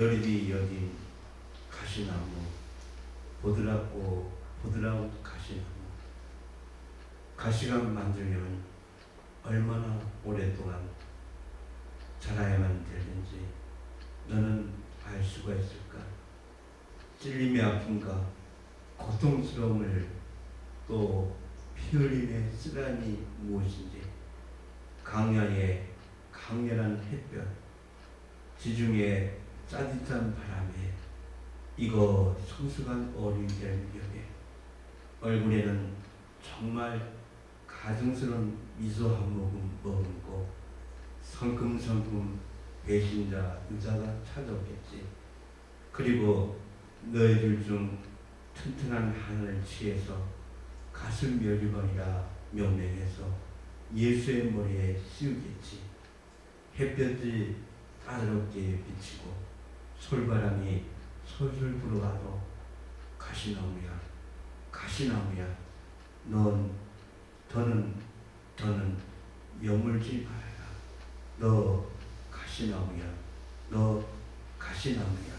여리비 여긴 가시나무 보드랍고 보드라운 가시나무. 가시가 만들면 얼마나 오랫동안 자라야만 되는지 너는 알 수가 있을까? 찔림의 아픔과 고통스러움을 또 피 흘림의 쓰라니 무엇인지. 강야의 강렬한 햇볕 지중해 짜릿한 바람에 이거 성숙한 어린이들 위험에 얼굴에는 정말 가증스러운 미소 한 모금 머금고 성큼성큼 배신자 의자가 찾아오겠지. 그리고 너희들 중 튼튼한 하늘을 취해서 가슴 멸리번이라 명명해서 예수의 머리에 씌우겠지. 햇볕이 따사롭게 비치고 솔바람이 솔솔 불어와도 가시나무야 가시나무야. 넌 더는 더는 여물지 말아라. 너 가시나무야 너 가시나무야